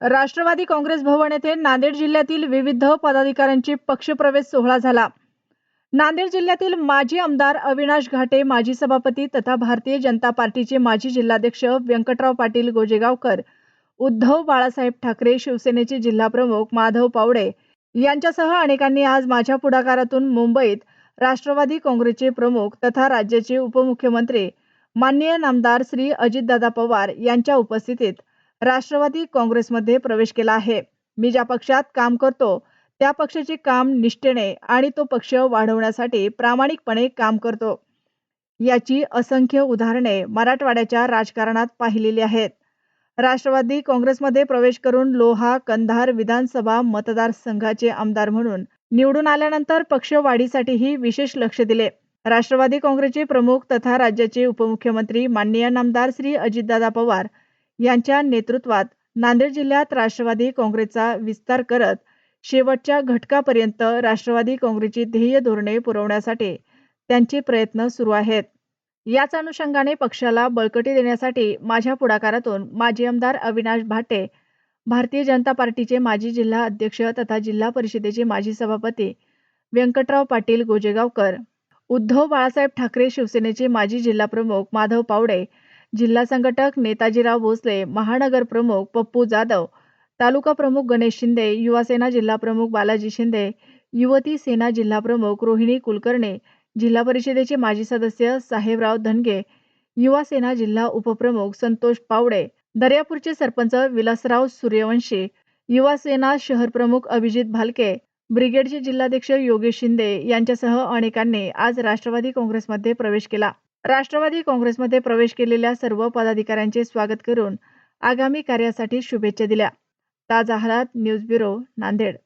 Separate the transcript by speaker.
Speaker 1: राष्ट्रवादी काँग्रेस भवन येथे नांदेड जिल्ह्यातील विविध पदाधिकाऱ्यांची पक्षप्रवेश सोहळा झाला. नांदेड जिल्ह्यातील माजी आमदार अविनाश घाटे माजी सभापती तथा भारतीय जनता पार्टीचे माजी जिल्हाध्यक्ष व्यंकटराव पाटील गोजेगावकर उद्धव बाळासाहेब ठाकरे शिवसेनेचे जिल्हाप्रमुख माधव पावडे यांच्यासह अनेकांनी आज माझ्या पुढाकारातून मुंबईत राष्ट्रवादी काँग्रेसचे प्रमुख तथा राज्याचे उपमुख्यमंत्री माननीय नामदार श्री अजितदादा पवार यांच्या उपस्थितीत राष्ट्रवादी काँग्रेसमध्ये प्रवेश केला आहे. मी ज्या पक्षात काम करतो त्या पक्षाचे काम निष्ठेने आणि तो पक्ष वाढवण्यासाठी प्रामाणिकपणे काम करतो. याची असंख्य उदाहरणे मराठवाड्याच्या राजकारणात पाहिलेली आहेत. राष्ट्रवादी काँग्रेसमध्ये प्रवेश करून लोहा कंधार विधानसभा मतदारसंघाचे आमदार म्हणून निवडून आल्यानंतर पक्ष वाढीसाठीही विशेष लक्ष दिले. राष्ट्रवादी काँग्रेसचे प्रमुख तथा राज्याचे उपमुख्यमंत्री माननीय नामदार श्री अजितदादा पवार यांच्या नेतृत्वात नांदेड जिल्ह्यात राष्ट्रवादी काँग्रेसचा विस्तार करत शेवटच्या घटकापर्यंत राष्ट्रवादी काँग्रेसची ध्येय धोरणे पुरवण्यासाठी त्यांचे प्रयत्न सुरू आहेत. याच अनुषंगाने पक्षाला बळकटी देण्यासाठी माझ्या पुढाकारातून माजी आमदार अविनाश भाटे भारतीय जनता पार्टीचे माजी जिल्हा अध्यक्ष तथा जिल्हा परिषदेचे माजी सभापती व्यंकटराव पाटील गोजेगावकर उद्धव बाळासाहेब ठाकरे शिवसेनेचे माजी जिल्हाप्रमुख माधव पावडे जिल्हा संघटक नेताजीराव भोसले महानगर प्रमुख पप्पू जाधव तालुका प्रमुख गणेश शिंदे युवासेना जिल्हाप्रमुख बालाजी शिंदे युवती सेना जिल्हाप्रमुख रोहिणी कुलकर्णी जिल्हा परिषदेचे माजी सदस्य साहेबराव धनगे युवा सेना जिल्हा उपप्रमुख संतोष पावडे दर्यापूरचे सरपंच विलासराव सूर्यवंशी युवा सेना शहर प्रमुख अभिजित भालके ब्रिगेडचे जिल्हाध्यक्ष योगेश शिंदे यांच्यासह अनेकांनी आज राष्ट्रवादी काँग्रेसमध्ये प्रवेश केला. राष्ट्रवादी काँग्रेसमध्ये प्रवेश केलेल्या सर्व पदाधिकाऱ्यांचे स्वागत करून आगामी कार्यासाठी शुभेच्छा दिल्या. ताज हालात न्यूज ब्युरो नांदेड.